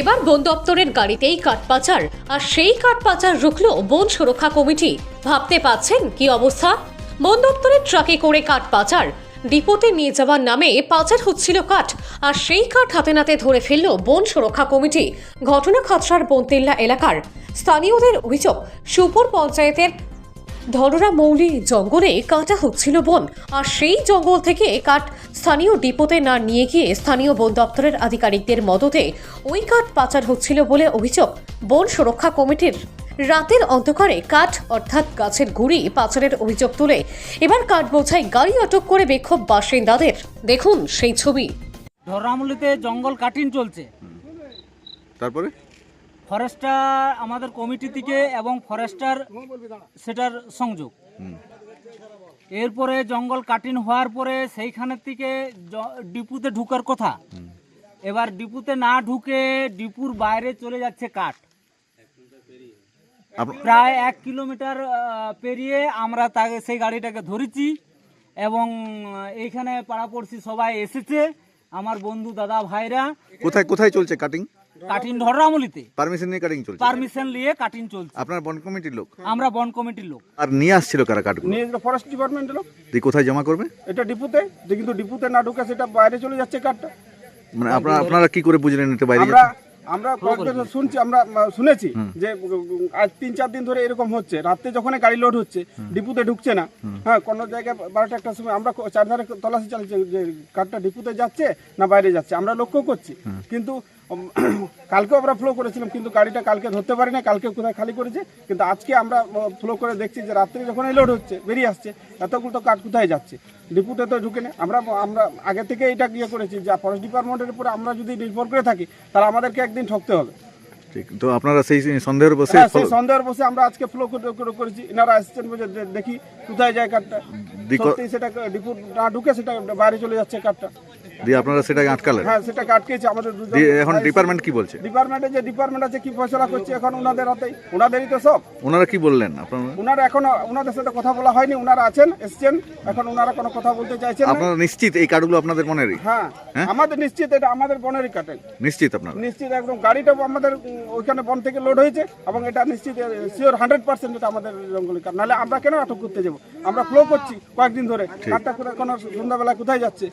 এবার বন দপ্তরের গাড়িতেই কাঠ পাচার, আর সেই কাঠ পাচার রুখল বন সুরক্ষা কমিটি। ভাবতে পাচ্ছেন কি অবস্থা? বন দপ্তরের ট্রাকে করে কাঠ পাচার, ডিপোতে নিয়ে যাওয়ার নামে পাচার হচ্ছিল কাঠ, আর সেই কাঠ হাতে নাতে ধরে ফেলল বন সুরক্ষা কমিটি, ঘটনা খচড়ার বনতিল্লা এলাকার। স্থানীয়দের অভিযোগ, সুপুর পঞ্চায়েতের ধররা মৌলি জঙ্গলে কাটা হচ্ছিল বন আর সেই জঙ্গল থেকে কাঠ স্থানীয় ডিপোতে না নিয়ে গিয়ে স্থানীয় বন দপ্তরের আধিকারিকদের মদতে ওই কাঠ পাচার হচ্ছিল বলে অভিযোগ। বন সুরক্ষা কমিটির রাতের অন্ধকারে কাঠ অর্থাৎ গাছের গুড়ি পাচারের অভিযোগ তুলে। এবার কাঠ বোঝাই গাড়ি আটক করে বিক্ষোভ বাসিন্দাদের। দেখুন সেই ছবি। ধরামুলিতে জঙ্গল কাটিং চলছে। তারপরে? ফরেস্টার আমাদের কমিটি থেকে এবং ফরেস্টার সেটার সংযোগ। এরপরে জঙ্গল কাটিং হওয়ার পরে সেইখানের থেকে ডিপুতে ঢুকার কথা। এবার ডিপুতে না ঢুকে ডিপুর বাইরে চলে যাচ্ছে কাঠ। প্রায় এক কিলোমিটার পেরিয়ে আমরা তাকে সেই গাড়িটাকে ধরেছি এবং এইখানে পাড়াপড়শি সবাই এসেছে। আমার বন্ধু দাদা ভাইরা। কোথায় কোথায় চলছে কাটিং কাটিং ধরামুলিতে পারমিশন নিয়ে কাটিং চলছে। পারমিশন নিয়ে কাটিং চলছে। আপনার বন কমিটির লোক? আমরা বন কমিটির লোক। আর নিয়ে আসছিল কারা কাঠগুলো? নিয়ে গেলো ফরেস্ট ডিপার্টমেন্ট এলো দিয়ে কোথায় জমা করবে? এটা ডিপুতে। যে কিন্তু ডিপুতে না ঢুকে সেটা বাইরে চলে যাচ্ছে কার্ডটা মানে আপনারা আপনারা কি করে বুঝলেন এটা বাইরে আমরা আমরা কয়েকদিন শুনছি আমরা শুনেছি যে আজ তিন চার দিন ধরে এরকম হচ্ছে। রাতে যখন গাড়ি লোড হচ্ছে ডিপুতে ঢুকছে না। হ্যাঁ কোনো জায়গায় বারোটা একটা সময় আমরা চারধারে তলাশি চালিয়েছি যে কারটা ডিপুতে যাচ্ছে না বাইরে যাচ্ছে। আমরা লক্ষ্য করছি। কিন্তু কালকেও আমরা ফ্লো করেছিলাম কিন্তু গাড়িটা কালকে ধরতে পারি না কালকে কোথায় খালি করেছে। কিন্তু আজকে আমরা ফ্লো করে দেখছি যে রাত্রে যখন লোড হচ্ছে বেরিয়ে আসছে এতগুলো তো কাঠ কোথায় যাচ্ছে? ডিপুতে তো ঢুকে নেই আমরা আমরা আগে থেকে এটা ইয়ে করেছি যে ফরেস্ট ডিপার্টমেন্টের উপরে আমরা যদি নির্ভর করে থাকি তাহলে আমাদেরকে একদিন ঠকতে হবে। ঠিক তো আপনারা সেই সন্দেহের বসে হ্যাঁ সেই সন্দেহের বসে আমরা আজকে ফ্লো করেছি। এনারা এসেছেন বলে দেখি কোথায় যায় কাঠটা। সেটা ডিপু না ঢুকে সেটা বাইরে চলে যাচ্ছে কাঠটা। দিয়ে আপনারা সেটাকে আটকালেন? হ্যাঁ সেটাকে আটকেছে আমাদের এখন ডিপার্টমেন্ট কি বলছে? ডিপার্টমেন্টে যে ডিপার্টমেন্ট আছে কি ফয়সলা করছে এখন ওনাদের হাতেই? ওনাদেরই তো সব। ওনারা কি বললেন আপনারা? ওনারা এখনও ওনাদের সাথে কথা বলা হয়নি ওনারা আছেন এসছেন এখন ওনারা কোনো কথা বলতে চাইছেন আপনারা নিশ্চিত এই কাঠগুলো আপনাদের মনেরই? হ্যাঁ হ্যাঁ? আমাদের নিশ্চিত এটা আমাদের বনেরই কাটেন। নিশ্চিত আপনারা? নিশ্চিত একদম গাড়িটা আমাদের ওইখানে বন থেকে লোড হয়েছে এবং এটা নিশ্চিত শিওর হান্ড্রেড পার্সেন্ট এটা আমাদের জঙ্গলি কাঠ নাহলে আমরা কেন আটক করতে যাব? আমরা ফ্লো করছি কয়েকদিন ধরে। কোথায় কোনো সন্ধ্যাবেলা কোথায় যাচ্ছে?